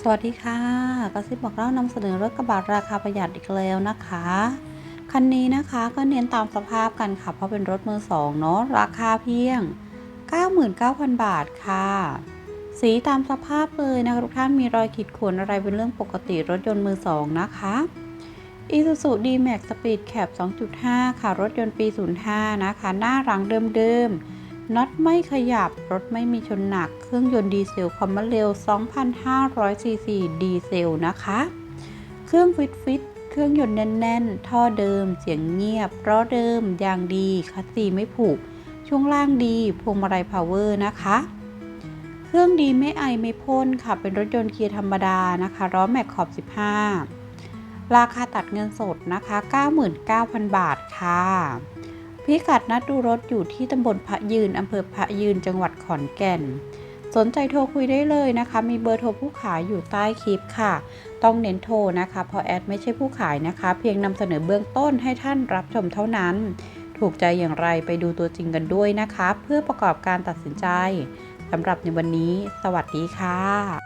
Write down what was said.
สวัสดีค่ะกระซิบบอกเล่านำเสนอรถกระบะราคาประหยัดอีกแล้วนะคะ คันนี้นะคะก็เน้นตามสภาพกันค่ะ เพราะเป็นรถมือสองเนาะราคาเพียง 99,000 บาทค่ะ สีตามสภาพเลยนะคะทุกท่านมีรอยขีดข่วนอะไรเป็นเรื่องปกติรถยนต์มือสองนะคะ Isuzu D-Max Speed Cap 2.5 ค่ะ รถยนต์ปี 05 นะคะ หน้าหลังเดิมๆ น็อตไม่ขยับ รถไม่มีชนหนัก เครื่องยนต์ดีเซลความเร็ว 2,500 ซีซีดีเซลนะคะ เครื่องฟิตฟิต เครื่องยนต์แน่นๆ ท่อเดิม เสียงเงียบล้อเดิม ยางดี คัสซีไม่ผุช่วงล่างดี พวงมาลัยพาวเวอร์นะคะ เครื่องดีไม่ไอไม่พ่นค่ะ เป็นรถยนต์เกียร์ธรรมดานะคะล้อแม็กขอบ 15 ราคาตัดเงินสดนะคะ 99,000 บาทค่ะ พิกัดนัดดูรถอยู่ที่ตำบลพระยืนอำเภอพระยืนจังหวัดขอนแก่น สนใจโทรคุยได้เลยนะคะ มีเบอร์โทรผู้ขายอยู่ใต้คลิปค่ะ ต้องเน้นโทรนะคะ เพราะแอดไม่ใช่ผู้ขายนะคะ เพียงนำเสนอเบื้องต้นให้ท่านรับชมเท่านั้น ถูกใจอย่างไรไปดูตัวจริงกันด้วยนะคะ เพื่อประกอบการตัดสินใจสำหรับในวันนี้ สวัสดีค่ะ